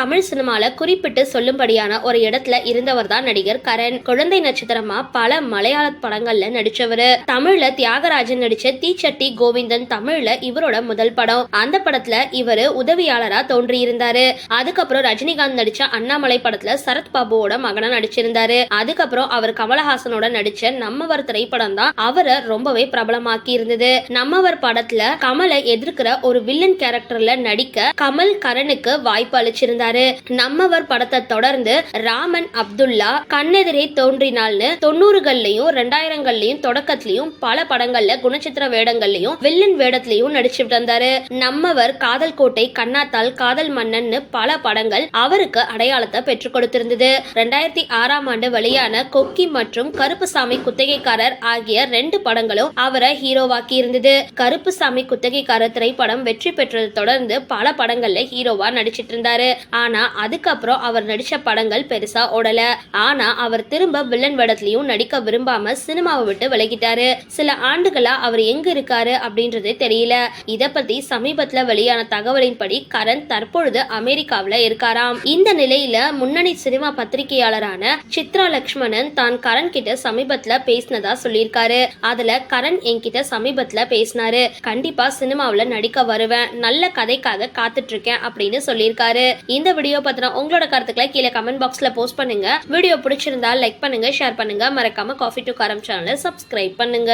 தமிழ் சினிமால குறிப்பிட்டு சொல்லும்படியான ஒரு இடத்துல இருந்தவர் தான் நடிகர் கரண். குழந்தை நட்சத்திரமா பல மலையாள படங்கள்ல நடிச்சவரு. தமிழ்ல தியாகராஜன் நடிச்ச தீச்சட்டி கோவிந்தன் தமிழ்ல இவரோட முதல் படம். அந்த படத்துல இவரு உதவியாளரா தோன்றியிருந்தாரு. அதுக்கப்புறம் ரஜினிகாந்த் நடிச்ச அண்ணாமலை படத்துல சரத் பாபுவோட மகனா நடிச்சிருந்தாரு. அதுக்கப்புறம் அவர் கமலஹாசனோட நடிச்ச நம்மவர் திரைப்படம் தான் அவரை ரொம்பவே பிரபலமாக்கி இருந்தது நம்மவர் படத்துல கமலை எதிர்க்கிற ஒரு வில்லன் கேரக்டர்ல நடிக்க கமல் கரனுக்கு வாய்ப்பு அளிச்சிருந்தாரு. நம்மவர் படத்தை தொடர்ந்து ராமன் அப்துல்லா கண்ணெதிரே தோன்றினால்னு தொண்ணூறுகள்லயும் ரெண்டாயிரங்கள்லயும் தொடக்கத்திலயும் பல படங்கள்ல குணச்சித்திர வேடங்கள்லயும் வில்லன் வேடத்திலயும் நடிச்சுட்டு வந்தாரு. நம்மவர் காதல் கோட்டை கண்ணாத்தால் காதல் மன்னன்னு பல படங்கள் அவருக்கு அடையாளத்தை பெற்றுக் கொடுத்திருந்தது. ரெண்டாயிரத்தி ஆறாம் ஆண்டு வெளியான கொக்கி மற்றும் கருப்புசாமி குத்தகைக்காரர் ஆகிய ரெண்டு படங்களும் அவரை ஹீரோவாக்கி இருந்தது கருப்புசாமி குத்தகைக்காரர் திரைப்படம் வெற்றி பெற்றதை தொடர்ந்து பல படங்கள்ல ஹீரோவா நடிச்சிட்டு இருந்தாரு. ஆனா அதுக்கப்புறம் அவர் நடிச்ச படங்கள் பெருசா ஓடல. ஆனா அவர் திரும்ப வில்லன் வேடத்திலையும் நடிக்க விரும்பாம சினிமாவை விட்டு விலகிட்டாரு. சில ஆண்டுகளா அவர் எங்க இருக்காரு அப்படின்றது தெரியல. இத பத்தி சமீபத்துல வெளியான தகவலின்படி கரண் தற்பொழுது அமெரிக்காவில இருக்காராம். இந்த நிலையில முன்னணி சினிமா பத்திரிகையாளரான சித்ரா லக்ஷ்மணன் தான் கரண் கிட்ட சமீபத்துல பேசினதா சொல்லியிருக்காரு. அதுல கரண் என்கிட்ட சமீபத்துல பேசினாரு. கண்டிப்பா சினிமாவில நடிக்க வருவேன். நல்ல கதைக்காக காத்துட்டு இருக்கேன் அப்படின்னு சொல்லியிருக்காரு. இந்த இந்த வீடியோ பத்தின உங்களோட கருத்துக்களை கீழே கமெண்ட் பாக்ஸ்ல போஸ்ட் பண்ணுங்க. வீடியோ பிடிச்சிருந்தா லைக் பண்ணுங்க ஷேர் பண்ணுங்க. மறக்காம காஃபி டு காரம் சேனலை சப்ஸ்கிரைப் பண்ணுங்க.